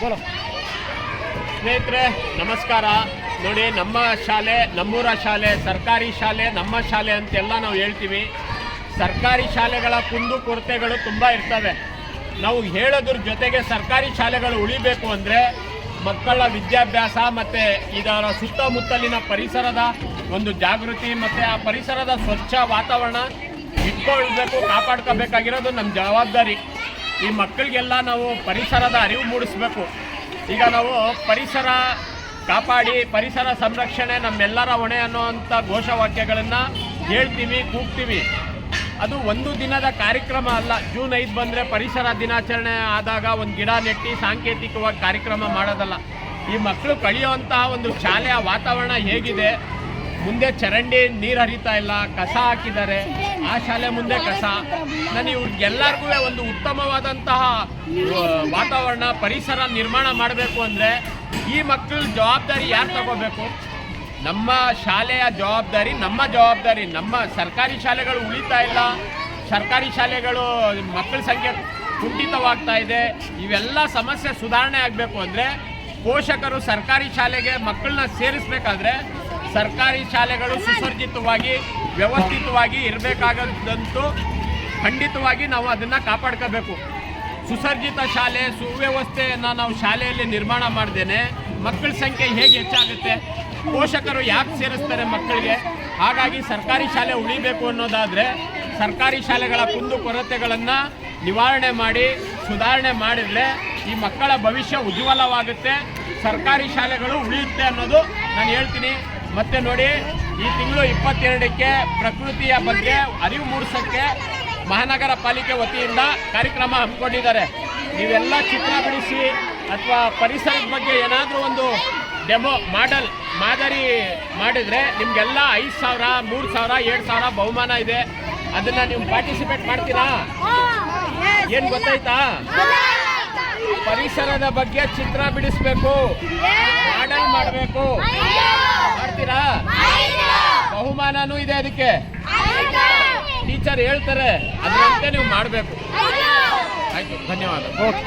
ಸ್ನೇಹಿತರೆ, ನಮಸ್ಕಾರ. ನೋಡಿ, ನಮ್ಮ ಶಾಲೆ, ನಮ್ಮೂರ ಶಾಲೆ, ಸರ್ಕಾರಿ ಶಾಲೆ, ನಮ್ಮ ಶಾಲೆ ಅಂತೆಲ್ಲ ನಾವು ಹೇಳ್ತೀವಿ. ಸರ್ಕಾರಿ ಶಾಲೆಗಳ ಕುಂದು ಕೊರತೆಗಳು ತುಂಬ ಇರ್ತವೆ. ನಾವು ಹೇಳೋದ್ರ ಜೊತೆಗೆ ಸರ್ಕಾರಿ ಶಾಲೆಗಳು ಉಳಿಬೇಕು ಅಂದರೆ ಮಕ್ಕಳ ವಿದ್ಯಾಭ್ಯಾಸ ಮತ್ತು ಇದರ ಸುತ್ತಮುತ್ತಲಿನ ಪರಿಸರದ ಒಂದು ಜಾಗೃತಿ ಮತ್ತು ಆ ಪರಿಸರದ ಸ್ವಚ್ಛ ವಾತಾವರಣ ಇಟ್ಕೊಳ್ಬೇಕು, ಕಾಪಾಡ್ಕೋಬೇಕಾಗಿರೋದು ನಮ್ಮ ಜವಾಬ್ದಾರಿ. ಈ ಮಕ್ಕಳಿಗೆಲ್ಲ ನಾವು ಪರಿಸರದ ಅರಿವು ಮೂಡಿಸ್ಬೇಕು. ಈಗ ನಾವು ಪರಿಸರ ಕಾಪಾಡಿ, ಪರಿಸರ ಸಂರಕ್ಷಣೆ, ನಮ್ಮೆಲ್ಲರ ಹೊಣೆ ಅನ್ನೋವಂಥ ಘೋಷವಾಕ್ಯಗಳನ್ನು ಹೇಳ್ತೀವಿ, ಕೂಗ್ತೀವಿ. ಅದು ಒಂದು ದಿನದ ಕಾರ್ಯಕ್ರಮ ಅಲ್ಲ. ಜೂನ್ ಐದು ಬಂದರೆ ಪರಿಸರ ದಿನಾಚರಣೆ ಆದಾಗ ಒಂದು ಗಿಡ ನೆಟ್ಟಿ ಸಾಂಕೇತಿಕವಾಗಿ ಕಾರ್ಯಕ್ರಮ ಮಾಡೋದಲ್ಲ. ಈ ಮಕ್ಕಳು ಕಳೆಯುವಂತಹ ಒಂದು ಶಾಲೆಯ ವಾತಾವರಣ ಹೇಗಿದೆ? ಮುಂದೆ ಚರಂಡಿ ನೀರು ಹರಿತಾ ಇಲ್ಲ, ಕಸ ಹಾಕಿದ್ದಾರೆ. ಆ ಶಾಲೆ ಮುಂದೆ ಕಸ. ನಾನು ಇವ್ರಿಗೆಲ್ಲರಿಗೂ ಒಂದು ಉತ್ತಮವಾದಂತಹ ವಾತಾವರಣ, ಪರಿಸರ ನಿರ್ಮಾಣ ಮಾಡಬೇಕು ಅಂದರೆ ಈ ಮಕ್ಕಳ ಜವಾಬ್ದಾರಿ ಯಾರು ತಗೋಬೇಕು? ನಮ್ಮ ಶಾಲೆಯ ಜವಾಬ್ದಾರಿ, ನಮ್ಮ ಜವಾಬ್ದಾರಿ, ನಮ್ಮ ಸರ್ಕಾರಿ ಶಾಲೆಗಳು ಉಳಿತಾ ಇಲ್ಲ. ಸರ್ಕಾರಿ ಶಾಲೆಗಳು ಮಕ್ಕಳ ಸಂಖ್ಯೆ ಕುಂಠಿತವಾಗ್ತಾ ಇದೆ. ಇವೆಲ್ಲ ಸಮಸ್ಯೆ ಸುಧಾರಣೆ ಆಗಬೇಕು ಅಂದರೆ ಪೋಷಕರು ಸರ್ಕಾರಿ ಶಾಲೆಗೆ ಮಕ್ಕಳನ್ನ ಸೇರಿಸ್ಬೇಕಾದ್ರೆ ಸರ್ಕಾರಿ ಶಾಲೆಗಳು ಸುಸರ್ಜಿತವಾಗಿ ವ್ಯವಸ್ಥಿತವಾಗಿ ಇರಬೇಕಾಗದಂತೂ ಖಂಡಿತವಾಗಿ ನಾವು ಅದನ್ನು ಕಾಪಾಡ್ಕೋಬೇಕು. ಸುಸರ್ಜಿತ ಶಾಲೆ, ಸುವ್ಯವಸ್ಥೆಯನ್ನು ನಾವು ಶಾಲೆಯಲ್ಲಿ ನಿರ್ಮಾಣ ಮಾಡ್ದೇನೆ, ಮಕ್ಕಳ ಸಂಖ್ಯೆ ಹೇಗೆ ಹೆಚ್ಚಾಗುತ್ತೆ, ಪೋಷಕರು ಯಾಕೆ ಸೇರಿಸ್ತಾರೆ ಮಕ್ಕಳಿಗೆ? ಹಾಗಾಗಿ ಸರ್ಕಾರಿ ಶಾಲೆ ಉಳಿಬೇಕು ಅನ್ನೋದಾದರೆ ಸರ್ಕಾರಿ ಶಾಲೆಗಳ ಕುಂದು ಕೊರತೆಗಳನ್ನು ನಿವಾರಣೆ ಮಾಡಿ, ಸುಧಾರಣೆ ಮಾಡಿದರೆ ಈ ಮಕ್ಕಳ ಭವಿಷ್ಯ ಉಜ್ವಲವಾಗುತ್ತೆ. ಸರ್ಕಾರಿ ಶಾಲೆಗಳು ಉಳಿಯುತ್ತೆ ಅನ್ನೋದು ನಾನು ಹೇಳ್ತೀನಿ. ಮತ್ತೆ ನೋಡಿ, ಈ ತಿಂಗಳು ಇಪ್ಪತ್ತೆರಡಕ್ಕೆ ಪ್ರಕೃತಿಯ ಬಗ್ಗೆ ಅರಿವು ಮೂಡಿಸೋಕ್ಕೆ ಮಹಾನಗರ ಪಾಲಿಕೆ ವತಿಯಿಂದ ಕಾರ್ಯಕ್ರಮ ಹಮ್ಮಿಕೊಂಡಿದ್ದಾರೆ. ನೀವೆಲ್ಲ ಚಿತ್ರ ಬಿಡಿಸಿ ಅಥವಾ ಪರಿಸರದ ಬಗ್ಗೆ ಏನಾದರೂ ಒಂದು ಡೆಮೋ, ಮಾಡಲ್, ಮಾದರಿ ಮಾಡಿದರೆ ನಿಮಗೆಲ್ಲ ಐದು ಸಾವಿರ, ಮೂರು ಸಾವಿರ, ಏಳು ಸಾವಿರ ಬಹುಮಾನ ಇದೆ. ಅದನ್ನು ನೀವು ಪಾರ್ಟಿಸಿಪೇಟ್ ಮಾಡ್ತೀರಾ? ಏನು ಗೊತ್ತಾಯ್ತಾ? ಪರಿಸರದ ಬಗ್ಗೆ ಚಿತ್ರ ಬಿಡಿಸ್ಬೇಕು. ಮಾಡಲ್ ಮಾಡಬೇಕು. ಮಾಡ್ತೀರಾ? ಬಹುಮಾನನೂ ಇದೆ ಅದಕ್ಕೆ. ಟೀಚರ್ ಹೇಳ್ತಾರೆ ಅದರಂತೆ ನೀವು ಮಾಡಬೇಕು. ಆಯ್ತು ಧನ್ಯವಾದ. ಓಕೆ